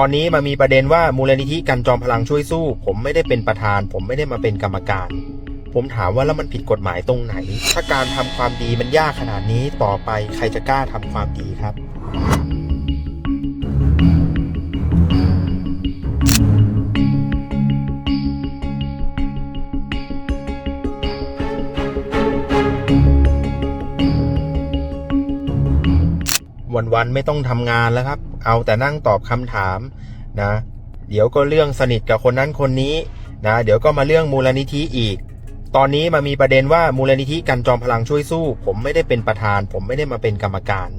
ตอนนี้มามีประเด็นว่ามูลนิธิกันจอมพลังช่วยสู้ ผมไม่ได้เป็นประธาน ผมไม่ได้มาเป็นกรรมการ ผมถามว่าแล้วมันผิดกฎหมายตรงไหน ถ้าการทำความดีมันยากขนาดนี้ต่อไปใครจะกล้าทำความดีครับ วันๆไม่ต้องทำงานแล้วครับ เอาแต่นั่งตอบคำถามนะ เดี๋ยวก็เรื่องสนิทกับคนนั้นคนนี้นะ เดี๋ยวก็มาเรื่องมูลนิธิอีก ตอนนี้มามีประเด็นว่ามูลนิธิกันจอมพลังช่วยสู้ ผมไม่ได้เป็นประธาน ผมไม่ได้มาเป็นกรรมการ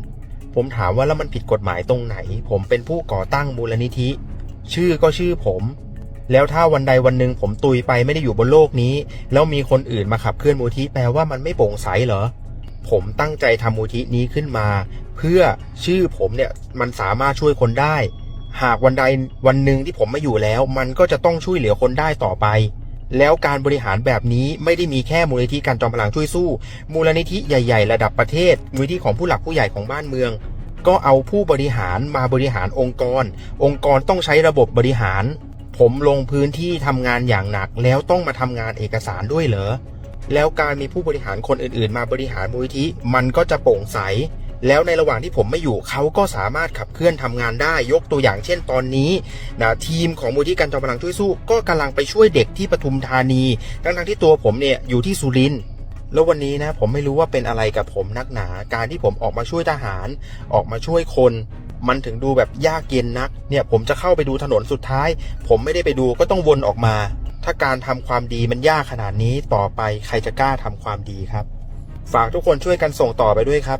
ผมถามว่าแล้วมันผิดกฎหมายตรงไหน ผมเป็นผู้ก่อตั้งมูลนิธิ ชื่อก็ชื่อผม แล้วถ้าวันใดวันหนึ่งผมตุยไปไม่ได้อยู่บนโลกนี้ แล้วมีคนอื่นมาขับเคลื่อนมูลนิธิแปลว่ามันไม่โปร่งใสเหรอผมตั้งใจทำมูลนิธินี้ขึ้นมา เพื่อชื่อผมเนี่ยมันสามารถช่วยคนได้ หากวันใดวันหนึ่งที่ผมไม่อยู่แล้ว มันก็จะต้องช่วยเหลือคนได้ต่อไป แล้วการบริหารแบบนี้ไม่ได้มีแค่มูลนิธิการจอมพลังช่วยสู้ มูลนิธิใหญ่ ๆ ระดับประเทศ มูลนิธิของผู้หลักผู้ใหญ่ของบ้านเมือง ก็เอาผู้บริหารมาบริหารองค์กร องค์กรต้องใช้ระบบบริหาร ผมลงพื้นที่ทำงานอย่างหนัก แล้วต้องมาทำงานเอกสารด้วยเหรอแล้วการมีผู้บริหารคนอื่นๆ มาบริหารมูลนิธิมันก็จะโปร่งใส แล้วในระหว่างที่ผมไม่อยู่เขาก็สามารถขับเคลื่อนทำงานได้ยกตัวอย่างเช่นตอนนี้นะทีมของมูลที่การจอมพลังช่วยสู้ ก็กำลังไปช่วยเด็กที่ปทุมธานี ทั้งๆที่ตัวผมเนี่ยอยู่ที่สุรินทร์แล้ววันนี้นะผมไม่รู้ว่าเป็นอะไรกับผมนักหนา การที่ผมออกมาช่วยทหาร ออกมาช่วยคน มันถึงดูแบบยากเย็นนัก เนี่ยผมจะเข้าไปดูถนนสุดท้าย ผมไม่ได้ไปดูก็ต้องวนออกมา ถ้าการทำความดีมันยากขนาดนี้ต่อไปใครจะกล้าทำความดีครับ ฝากทุกคนช่วยกันส่งต่อไปด้วยครับ